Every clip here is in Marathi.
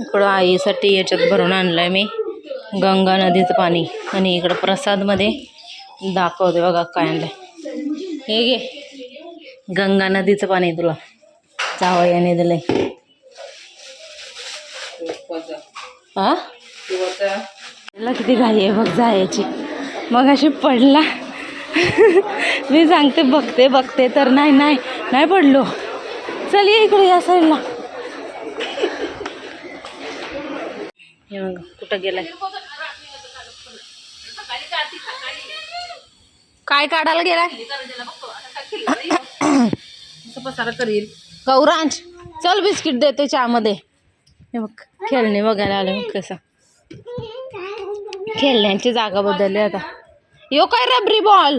इकडं आईसाठी याच्यात भरून आणलं आहे मी. गंगा नदीचं पाणी. आणि इकडं प्रसादमध्ये दाखवते बघा काय आणलंय. हे घे. गंगा नदीचं पाणी तुला. जावयाने दिलंय. हा त्याला किती घाई आहे बघ जायची. मग अशी पडला. मी सांगते बघते बघते. तर नाही नाही नाही पडलो. चल ये इकडे या साईडला हे बघ कुठं गेलाय? काय काढायला गेलाय? पसारा करील. गौरांश चल बिस्किट देते चहामध्ये. हे बघ खेळणे बघायला आले मग कसं. खेळण्याची जागा बदलली आता. यो काय रबरी बॉल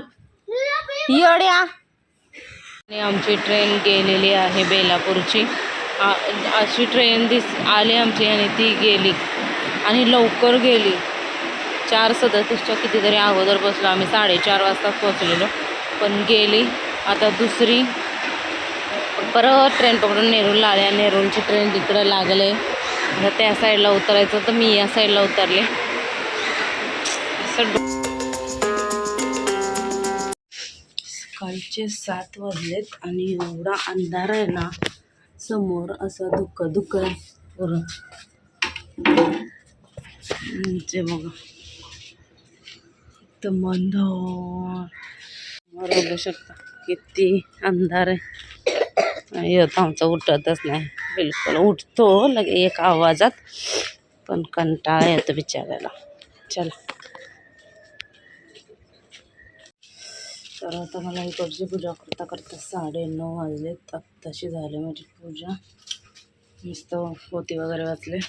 येड्या. आणि आमची ट्रेन गेलेली आहे बेलापूरची. अशी ट्रेन दिस आली आमची आणि ती गेली. आणि लवकर गेली. चार सदतीसच्या कितीतरी अगोदर बसलो. आम्ही साडेचार वाजता पोचलेलो पण गेली. आता दुसरी. परत ट्रेन पकडून नेरूळला आले नेरूळची ट्रेन तिकडं लागले आता त्या साईडला उतरायचं तर मी या साईडला उतरले. सकाळचे सात वाजलेत आणि एवढा अंधार आहे ना समोर असं धुक धुक आहे. पूर्ण बघा तर अंधार बघू शकता. किती अंधार आहे. येत आमचा उठतच नाही. बिलकुल उठतो लगे एक आवाजात. पण कंटाळा येतो बिचारायला चला. तर आता मला इकडची पूजा करता करता साडे नऊ वाजलेत आत्ताशी झाले माझी पूजा. मस्त पोती वगैरे वाचले.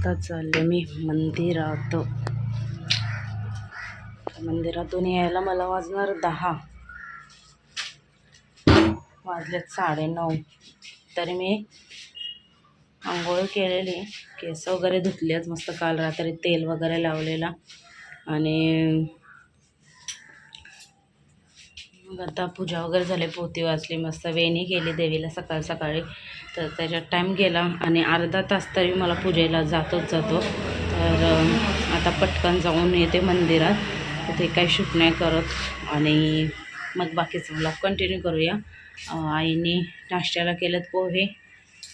आता चालले मी मंदिरात. मंदिरातून यायला मला वाजणार दहा. वाजलेत साडे नऊ तरी मी आंघोळ केलेली. केस वगैरे धुतलेत मस्त काल रात्री तेल वगैरे लावलेला. आणि मग आता पूजा वगैरे झाली पोती वाचली मस्त वेणी केली देवीला सकाळ सकाळी. तर त्याच्यात टाईम गेला आणि अर्धा तास तरी मला पूजेला जातोच जातो. तर आता पटकन जाऊन येते मंदिरात. तिथे काही शूट नाही करत. आणि मग बाकीचं ब्लॉग कंटिन्यू करूया. आईने नाश्त्याला केलेत पोहे.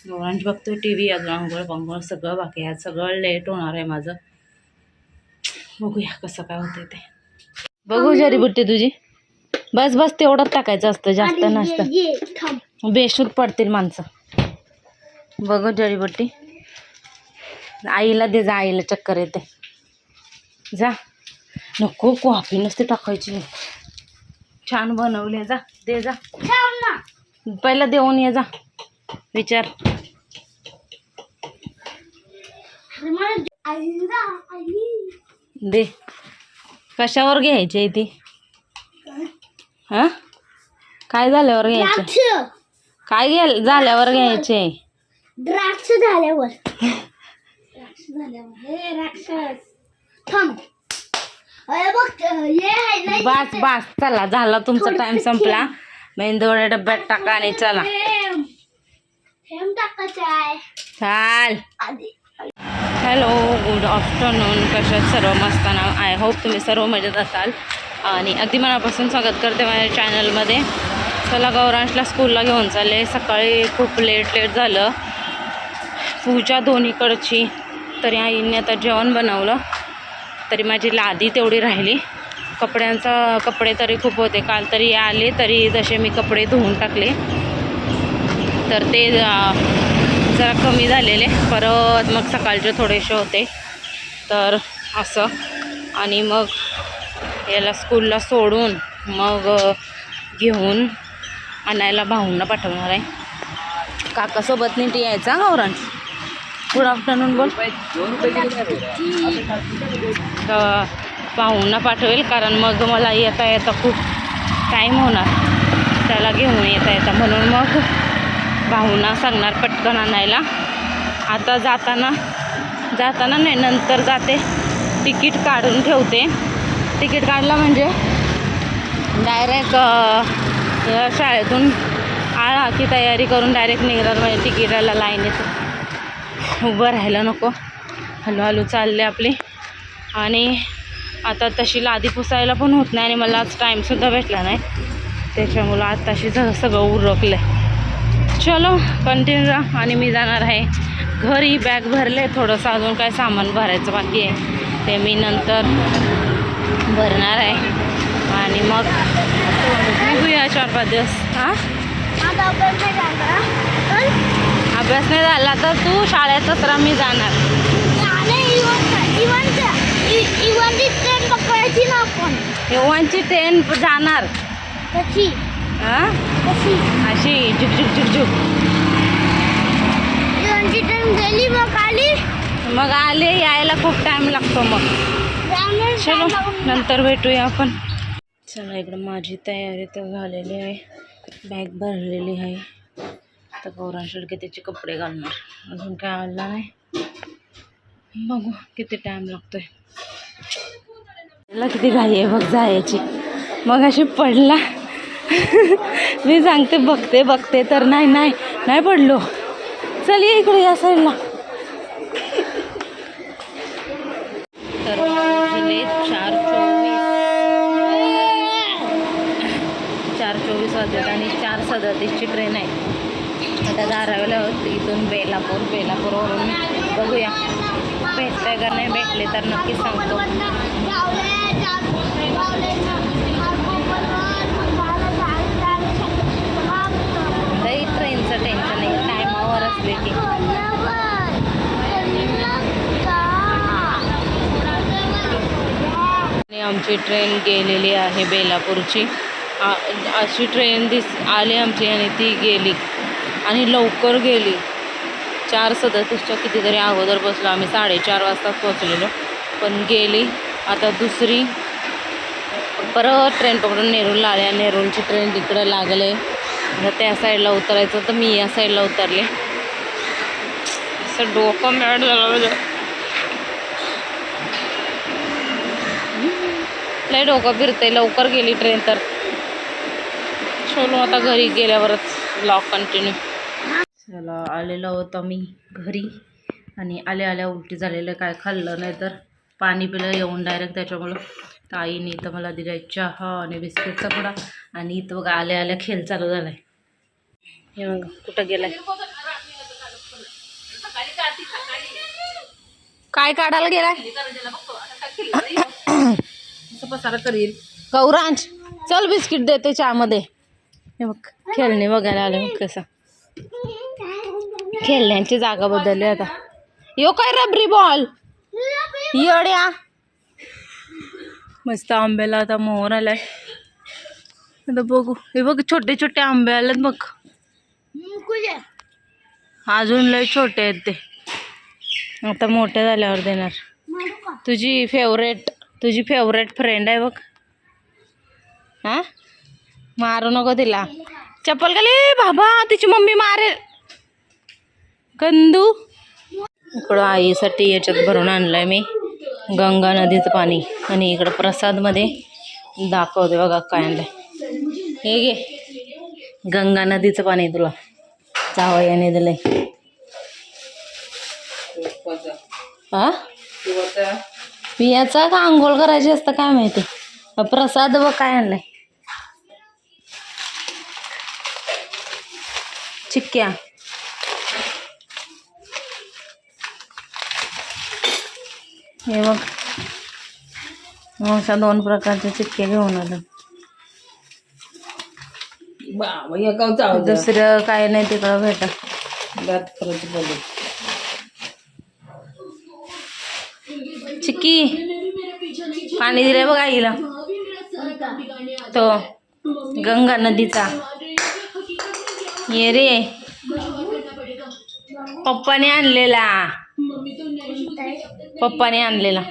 गौरांश बघतो टी व्ही आंघोळ पांघोळ सगळं बाकी आहे. सगळं लेट होणार आहे माझं. बघूया कसं काय होतं ते. बघू जरीबुट्टी तुझी. बस बस तेवढंच टाकायचं असतं. जास्त नसतं. बेशूत पडतील माणसं. बघू जडीबुट्टी. आईला दे जा आईला चक्कर येते. जा. नको कॉफी नसते टाकायची. छान बनवले जा. दे जा. पहिला देऊन ये जा. विचार. दे. कशावर घ्यायची ती? हा? काय झाल्यावर घ्यायचे? काय घ्याय झाल्यावर घ्यायचे द्राक्ष झाल्यावर. द्राक्ष झाल्यावर. हे राक्षस. थांब. अरे बघ हे आहे ना बस बस. चला झाला तुमचा टाइम संपला. मेंदोड्या डब्यात टाका आणि चला. थेंब. थेंब टाकायचं आहे. चाल. आधी. हॅलो गुड आफ्टरनून कशात सर्व मस्ताना आय होप तुम्ही सर्व मजेत असाल. आणि अगदी मनापासून स्वागत करते माझ्या चॅनलमध्ये चला गौरांशला स्कूलला घेऊन चालले. सकाळी खूप लेट लेट झालं. पूजा दोन्हीकडची. तरी आईने आता जेवण बनवलं. तरी माझी लादी तेवढी राहिली. कपड्यांचा कपडे तरी खूप होते. काल तरी आले तरी जसे मी कपडे धुवून टाकले. तर ते जरा कमी झालेले. परत मग सकाळचे थोडेसे होते. तर असं. आणि मग याला स्कूलला सोडून मग घेऊन आणायला भाऊंना पाठवणार आहे. काकासोबत नीट यायचा गौरण गुड आफ्टरनून बोल. तर भाऊंना पाठवेल कारण मग मला येता येता खूप टाईम होणार. त्याला घेऊन येता येता. म्हणून मग भाऊना सांगणार पटकन आणायला. आता जाताना जाताना नाही नंतर जाते. तिकीट काढून ठेवते. तिकीट काढलं म्हणजे डायरेक्ट शाळेतून आला की तयारी करून डायरेक्ट निघणार म्हणजे तिकिटाला लाईन येते. उभं राहायला नको. हळूहळू चालले आपली. आणि आता तशी लादी पुसायला पण होत नाही आणि मला आज टाईमसुद्धा भेटला नाही. त्याच्यामुळं आत्ताशी सगळं सगळं उरकलं आहे चलो कंटिन्यू राहा आणि मी जाणार आहे. घरी बॅग भरले थोडंसं अजून काय सामान भरायचं बाकी आहे. ते मी नंतर भरणार आहे. आणि मग निघूया चार पाच दिवस. हां? अभ्यास नाही झाला तर तू शाळेतच राहा मी जाणार. इव्हनची ट्रेन पकडायची ना आपण. एव्हांची ट्रेन जाणार. हां अशी झुक झुक झुक झुक. ट्रेन गेली मग आली? मग आले यायला खूप टाईम लागतो मग. चलो नंतर भेटूया आपण. चला इकडं माझी तयारी तर झालेली आहे. बॅग भरलेली आहे. तर गौरांशल त्याचे कपडे घालणार. अजून काय आला नाही. बघू किती टाईम लागतोय. त्याला किती घाई आहे बघ जायची. मग अशी पडला. मी सांगते बघते बघते तर नाही नाही नाही पडलो. चल ये इकडे या साईडला तर चार चोवीस. चार चोवीस वाजत आणि चार सदतीसची ट्रेन आहे. आता धारावीला होत इथून बेलापूर बेलापूरवरून बघूया. भेटतंय का नाही भेटले तर नक्की सांगतो. गावले ट्रेनचं टेन्शन आहे टायमावर असले की आणि आमची ट्रेन गेलेली आहे बेलापूरची. अशी ट्रेन दिस आली आमची आणि ती गेली. आणि लवकर गेली. चार सदतीसच्या कितीतरी अगोदर बसलो. आम्ही साडेचार वाजता पोचलेलो पण गेली. आता दुसरी. परत ट्रेन पकडून नेरूळला आल्या नेरूळची ट्रेन तिकडं लागले आता त्या साईडला उतरायचं तर मी या साईडला उतरले. असं डोकं मॅड झालं माझं. लय डोकं फिरते लवकर गेली ट्रेन तर. चलो आता घरी गेल्यावरच ब्लॉग कंटिन्यू चला आलेलो होतो मी घरी. आणि आल्या आल्या उलटी झालेलं काय खाल्लं नाही तर. पाणी पिलं येऊन डायरेक्ट त्याच्यामुळं तर आईने इथं मला दिलाय चहा आणि बिस्किटचा पुडा. आणि इथं बघा आल्या आल्या खेळ चालू झालाय. हे बघा कुठं गेलाय? काय काढायला गेलाय? पसारा करील. गौरांश चल बिस्किट देते चहामध्ये. हे बघ खेळणे बघायला आलं कसं. खेळण्याची जागा बदलली आता. यो काय रबरी बॉल येड्या मस्त आंब्याला आता मोहर आलाय. आता बघू. हे बघ छोटे छोटे आंबे आलेत बघ. अजून लय छोटे आहेत ते. आता मोठे झाल्यावर देणार. तुझी फेवरेट तुझी फेवरेट फ्रेंड आहे बघ. हां? मारू नको तिला. चप्पल खाली. बाबा तिची मम्मी मारेल. कंदू? इकडं आईसाठी याच्यात भरून आणलं आहे मी. गंगा नदीचं पाणी. आणि इकडं प्रसादमध्ये दाखवते बघा काय आणलं हे घे. गंगा नदीचं पाणी तुला. जावयाने दिलंय हा पियाचा का आंघोळ करायची असतं काय माहिती? प्रसाद व काय आणलाय? चिक्क्या. हे बघ. अशा दोन प्रकारचे चिक्के घेऊन आलं. दुसरं काय नाही तिकडं भेटत. चिक्की पाणी दिलंय बघ आईला. तो गंगा नदीचा. ये रे. पप्पाने आणलेला. पप्पाने आणलेला.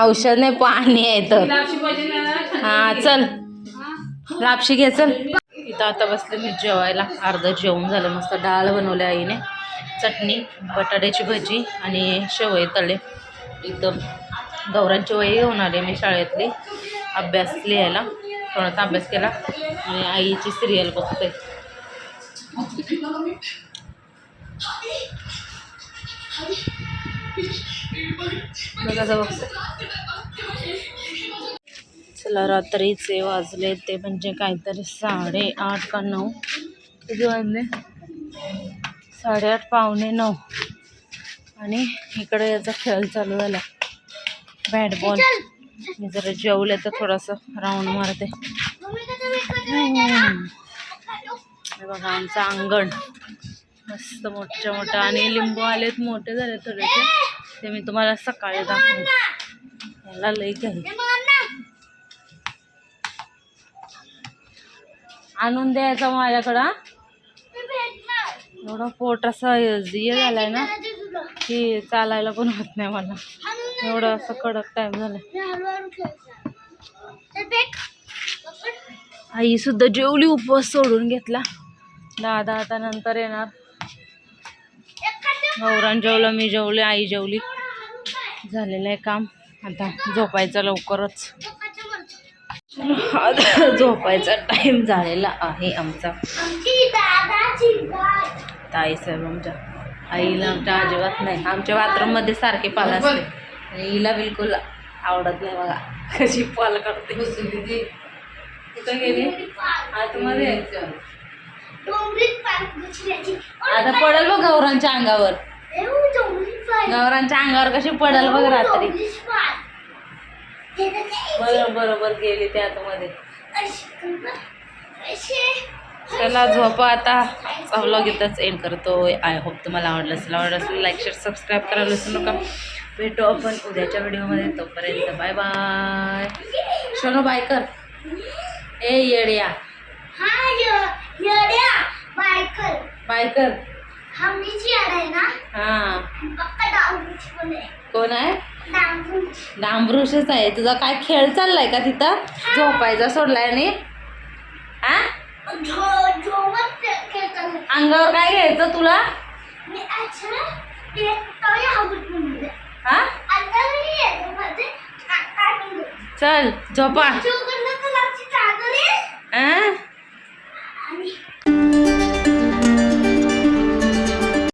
औषध नाही पाणी आहे तर हा चल. लापशी घे चल. इथं आता बसले मी जेवायला. अर्धं जेवण झालं मस्त डाळ बनवली आईने. चटणी बटाट्याची भजी आणि शेवई तळे इथं गौरांची वही घेऊन आले मी शाळेतली. अभ्यास लिहायला. थोडासा अभ्यास केला. आणि आईची सिरियल बघते बघा कसं चला रात्रीचे वाजले ते म्हणजे काहीतरी साडे आठ का नऊ? किती वाजले? साडेआठ पावणे नऊ. आणि इकडे याचा खेळ चालू झाला. बॅट बॉल मी जरा जेवले तर थोडंसं राऊंड मारते. बघा आमचं अंगण. मस्त मोठ्या मोठं. आणि लिंबू आलेत मोठे झाले थोडेसे. ते मी तुम्हाला सकाळी दाखवेन याला लई काही आणून द्यायचा माझ्याकडं? एवढा पोट असं हे झालाय ना की चालायला पण होत नाही मला. एवढं असं कडक टाईम झालाय. आई सुद्धा जेवली उपवास सोडून घेतला. दादा आता नंतर येणार. गौरान जेवलं मी जेवले आई जेवली. झालेलं आहे काम. आता झोपायचं लवकरच. आता झोपायचा टाइम झालेला आहे आमचा. ताई साहेब आमच्या. आईला आमच्या अजिबात नाही. आमच्या बाथरूममध्ये सारखे पाल असते आणि हिला बिलकुल आवडत नाही बघा. कशी पाल करते कुठं गेली? आतमध्ये. आता पडेल बघ गौरांच्या अंगावर. गौरांच्या अंगावर कशी पडेल बघ रात्री. बरोबर बरोबर गेली त्या आतमध्ये. चला झोपा आता. व्लॉग इथंच एंड करतो. आय होप तुम्हाला आवडलं असेल आवडलं असेल लाईक शेअर सबस्क्राईब करायला विसरू नका. भेटू आपण उद्याच्या व्हिडिओमध्ये. तोपर्यंत बाय बाय चलो बाय कर. ए येड्या. बाय कर. हां कोण आहे? डांबरुषच आहे. तुझा काय खेळ चाललाय का तिथं? झोपायचा सोडलाय आणि? हा? अंगावर काय घ्यायचं तुला? हा चल झोपा?